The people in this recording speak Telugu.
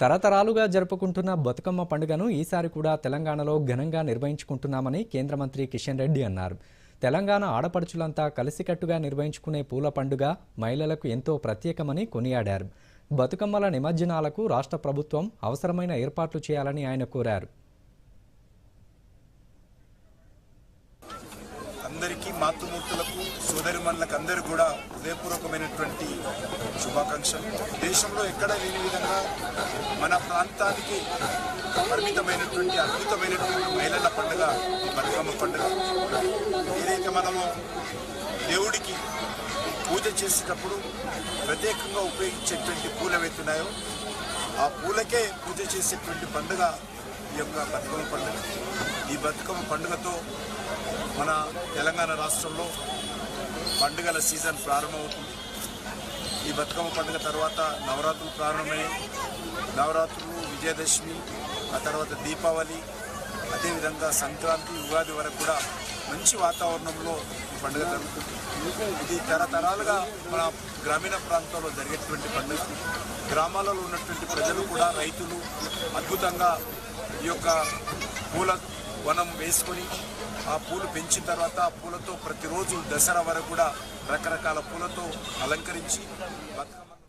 తరతరాలుగా జరుపుకుంటున్న బతుకమ్మ పండుగను ఈసారి కూడా తెలంగాణలో ఘనంగా నిర్వహించుకుంటున్నామని కేంద్ర మంత్రి కిషన్ రెడ్డి అన్నారు. తెలంగాణ ఆడపడుచులంతా కలిసికట్టుగా నిర్వహించుకునే పూల పండుగ మహిళలకు ఎంతో ప్రత్యేకమని కొనియాడారు. బతుకమ్మల నిమజ్జనాలకు రాష్ట్ర ప్రభుత్వం అవసరమైన ఏర్పాట్లు చేయాలని ఆయన కోరారు. అందరికీ మాతృమూర్తులకు సోదరిమణులకు అందరూ కూడా హృదయపూర్వకమైనటువంటి శుభాకాంక్షలు. దేశంలో ఎక్కడ లేని విధంగా మన ప్రాంతానికి పరిమితమైనటువంటి అద్భుతమైనటువంటి మహిళల పండుగ ఈ బతుకమ్మ పండుగ. ఏదైతే మనము దేవుడికి పూజ చేసేటప్పుడు ప్రత్యేకంగా ఉపయోగించేటువంటి పూలు ఏవైతున్నాయో ఆ పూలకే పూజ చేసేటువంటి పండుగ ఈ యొక్క బతుకమ్మ పండుగ. ఈ బతుకమ్మ పండుగతో మన తెలంగాణ రాష్ట్రంలో పండుగల సీజన్ ప్రారంభమవుతుంది. ఈ బతుకమ్మ పండుగ తర్వాత నవరాత్రులు ప్రారంభమయ్యాయి. నవరాత్రులు విజయదశమి ఆ తర్వాత దీపావళి అదేవిధంగా సంక్రాంతి ఉగాది వరకు కూడా మంచి వాతావరణంలో ఈ పండుగ జరుగుతుంది. ఇది తరతరాలుగా మన గ్రామీణ ప్రాంతాల్లో జరిగేటువంటి పండుగ. గ్రామాలలో ఉన్నటువంటి ప్రజలు కూడా రైతులు అద్భుతంగా ఈ యొక్క పూల వనం వేసుకొని ఆ పూలు పెంచిన తర్వాత ఆ పూలతో ప్రతిరోజు దసరా వరకు కూడా రకరకాల పూలతో అలంకరించి బతుకమ్మ